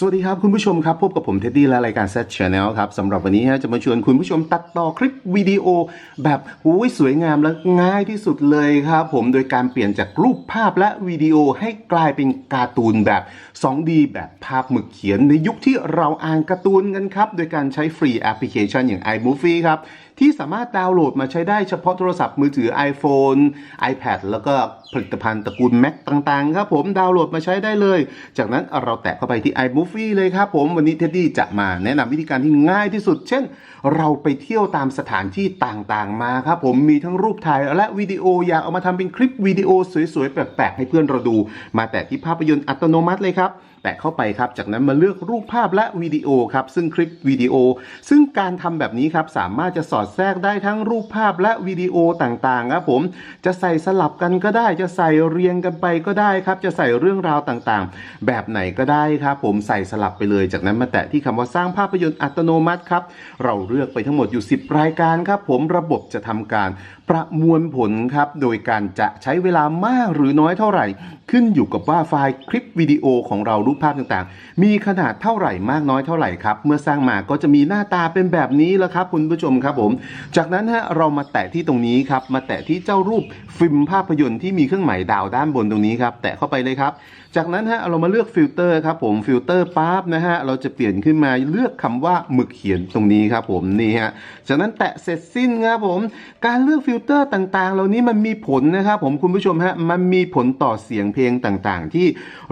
สวัสดีครับคุณผู้ชมครับ พบกับผมเท็ดดี้และรายการ Set Channel ครับสำหรับวันนี้ฮะจะมาชวนคุณผู้ชมตัดต่อคลิปวิดีโอ แบบอุ้ยสวยงามและง่ายที่สุดเลยครับ ผมโดยการเปลี่ยนจากรูปภาพและวิดีโอให้กลายเป็นการ์ตูนแบบ 2D แบบภาพหมึกเขียนในยุคที่เราอ่านการ์ตูนกันครับ โดยการใช้ฟรีแอปพลิเคชันอย่าง iMovie ครับที่สามารถดาวน์โหลดมาใช้ได้เฉพาะโทรศัพท์มือถือ iPhone iPad แล้วก็ผลิตภัณฑ์ตระกูล Mac ต่างๆครับผมดาวน์โหลดมาใช้ได้เลย จากนั้นเราแตะเข้าไปที่ iMovie ฟรีเลยครับผมวันนี้เท็ดดี้จะมาแนะนำวิธีการที่ง่ายที่สุด เช่น เราไปเที่ยวตามสถานที่ต่างๆมาครับผมมีทั้งรูปถ่ายและวิดีโออยากเอามาทำเป็นคลิปวิดีโอสวยๆแปลกๆให้เพื่อนเราดู มาแตะที่ภาพยนตร์อัตโนมัติเลยครับแตะเข้าไปครับ จากนั้นมาเลือกรูปภาพและวิดีโอครับ ซึ่งคลิปวิดีโอ ซึ่งการทำแบบนี้ครับ สามารถจะสอดแทรกได้ทั้งรูปภาพและวิดีโอต่างๆครับผม จะใส่สลับกันก็ได้ จะใส่เรียงกันไปก็ได้ครับ จะใส่เรื่องราวต่างๆ แบบไหนก็ได้ครับ ผม ใส่สลับไปเลย จากนั้นมาแตะที่คำว่าสร้างภาพยนตร์อัตโนมัติครับ เราเลือกไปทั้งหมดอยู่ 10 รายการครับ ผมระบบจะทำการประมวลผลครับ โดยการจะใช้เวลามากหรือน้อยเท่าไหร่ ขึ้นอยู่กับว่าไฟล์คลิปวิดีโอของเรารูปภาพต่างๆ มีขนาดเท่าไหร่มากน้อยเท่าไหร่ครับ เมื่อสร้างมาก็จะมีหน้าตาเป็นแบบนี้แล้วครับคุณผู้ชมครับผม จากนั้นฮะเรามาแตะที่ตรงนี้ครับ มาแตะที่เจ้ารูปฟิล์มภาพยนตร์ที่มีเครื่องหมายดาวด้านบนตรงนี้ครับ แตะเข้าไปเลยครับ จากนั้นฮะเรามาเลือกฟิลเตอร์ครับผมฟิลเตอร์ปั๊บนะฮะเราจะเปลี่ยนขึ้นมาเลือกคำว่าหมึกเขียนตรงนี้ครับผมนี่ฮะจากนั้นแตะเสร็จสิ้นครับผม การเลือกฟิลเตอร์ต่างๆ เหล่านี้มันมีผลนะครับผมคุณผู้ชมฮะมันมีผลต่อเสียงเพลงต่างๆ ที่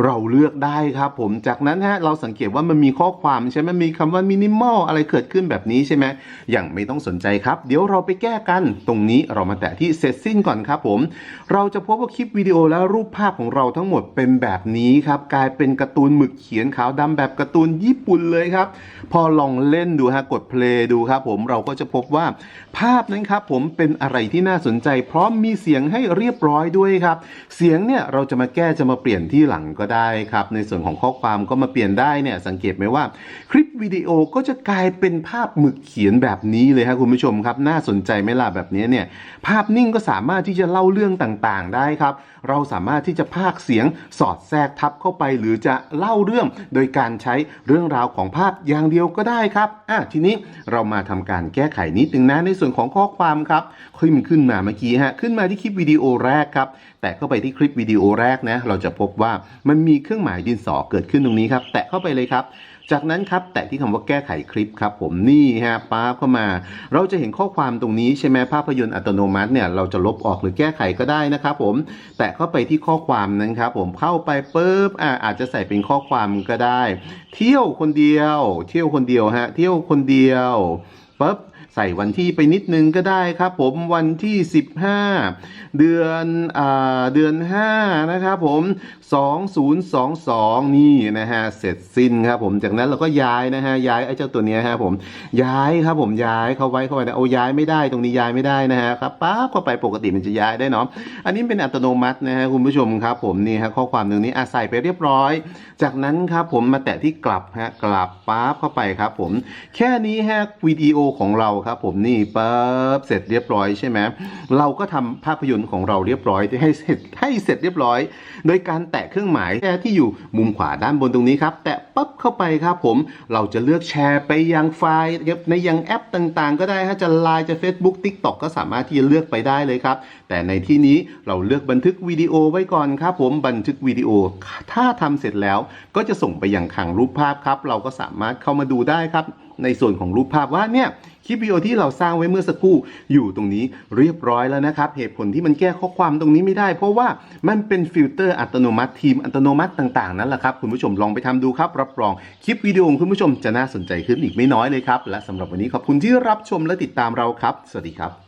เราเลือกได้ครับผมจากนั้นฮะเราสังเกตว่ามันมีข้อความใช่ไหมมีคำว่ามินิมอลอะไรเกิดขึ้นแบบนี้ใช่ไหมอย่างไม่ต้องสนใจครับ เดี๋ยวเราไปแก้กันตรงนี้เรามาแตะที่เสร็จสิ้นก่อนครับผม เราจะพบว่าคลิปวิดีโอและรูปภาพของเราทั้งหมดเป็นแบบนี้ครับกลายเป็นการ์ตูนหมึกเขียนขาวดำแบบการ์ตูนญี่ปุ่นเลยครับ พอลองเล่นดูฮะกดเพลย์ดูครับผมเราก็จะพบว่าภาพนั้นครับผมเป็นอะไรที่น่าสนใจ พร้อมมีเสียงให้เรียบร้อยด้วยครับ เสียงเนี่ยเราจะมาแก้จะมาเปลี่ยนที่หลังก็ได้ครับ ในส่วนของข้อความก็มาเปลี่ยนได้เนี่ยสังเกตไหมว่า คลิปวิดีโอก็จะกลายเป็นภาพหมึกเขียนแบบนี้เลยครับคุณผู้ชมครับน่าสนใจไหมล่ะแบบนี้เนี่ยภาพนิ่งก็สามารถที่จะเล่าเรื่องต่างๆ ได้ครับ เราสามารถที่จะพากเสียงสอดแทรกทับเข้าไป หรือจะเล่าเรื่องโดยการใช้เรื่องราวของภาพอย่างเดียวก็ได้ครับอะทีนี้เรามาทำการแก้ไขนิดนึงนะในส่วนของข้อความครับขึ้นขึ้นมาเมื่อกี้ฮะขึ้นมาที่คลิปวิดีโอแรกครับแตะเข้าไปที่คลิปวิดีโอแรกนะเราจะพบว่ามันมีเครื่องหมายดินสอเกิดขึ้นตรงนี้ครับ แตะเข้าไปเลยครับจากนั้นครับแตะที่คำว่าแก้ไขคลิปครับผมนี่ฮะป๊าเข้ามา เราจะเห็นข้อความตรงนี้ใช่ไหมภาพยนตร์อัตโนมัติเนี่ยเราจะลบออกหรือแก้ไขก็ได้นะครับผมแตะเข้าไปที่ข้อความนั้นครับผมเข้าไปปุ๊บอ่าอาจจะใส่เป็นข้อความก็ได้เที่ยวคนเดียว เที่ยวคนเดียวฮะ เที่ยวคนเดียวปุ๊บ ใส่วันที่ไปนิดนึงก็ได้ครับ ผมวันที่ 15 เดือนอ่าเดือน 5 นะครับผม 2022 นี่นะฮะเสร็จสิ้นครับผมจากนั้นเราก็ย้ายนะฮะย้ายไอ้เจ้าตัวเนี้ยฮะผมย้ายครับผมย้ายเข้าไว้เข้าไปนะเอาย้ายไม่ได้ตรงนี้ย้ายไม่ได้นะฮะครับป๊าบเข้าไปปกติมันจะย้ายได้เนาะอันนี้เป็นอัตโนมัตินะฮะคุณผู้ชมครับผมนี่ฮะข้อความตรงนี้อาใส่ไปเรียบร้อย จากนั้นครับผมมาแตะที่กลับฮะกลับป๊าบเข้าไปครับผมแค่นี้ฮะวิดีโอของเราครับผมนี่ปั๊บเสร็จเรียบร้อยใช่ไหมเราก็ทำภาพยนตร์ของเราเรียบร้อยให้เสร็จให้เสร็จเรียบร้อย โดยการแตะเครื่องหมายแค่ที่อยู่มุมขวาด้านบนตรงนี้ครับ แตะปั๊บเข้าไปครับผมเราจะเลือกแชร์ไปยังไฟล์ในยังแอปต่างๆ ก็ได้ฮะจะไลน์จะ Facebook TikTok ก็สามารถที่จะเลือกไปได้เลยครับ แต่ในที่นี้เราเลือกบันทึกวิดีโอไว้ก่อนครับผมบันทึกวิดีโอ ถ้าทำเสร็จแล้วก็จะส่งไปยังคลังรูปภาพครับ เราก็สามารถเข้ามาดูได้ครับ ในส่วนของรูปภาพว่าเนี่ยคลิปวิดีโอที่เราสร้างไว้เมื่อสักครู่อยู่ตรงนี้เรียบร้อยแล้วนะครับ เหตุผลที่มันแก้ข้อความตรงนี้ไม่ได้ เพราะว่ามันเป็นฟิลเตอร์อัตโนมัติทีมอัตโนมัติต่างๆนั่นแหละครับคุณผู้ชมลองไปทำดูครับ รับรองคลิปวิดีโอคุณผู้ชมจะน่าสนใจขึ้นอีกไม่น้อยเลยครับ และสำหรับวันนี้ขอบคุณที่รับชมและติดตามเราครับ สวัสดีครับ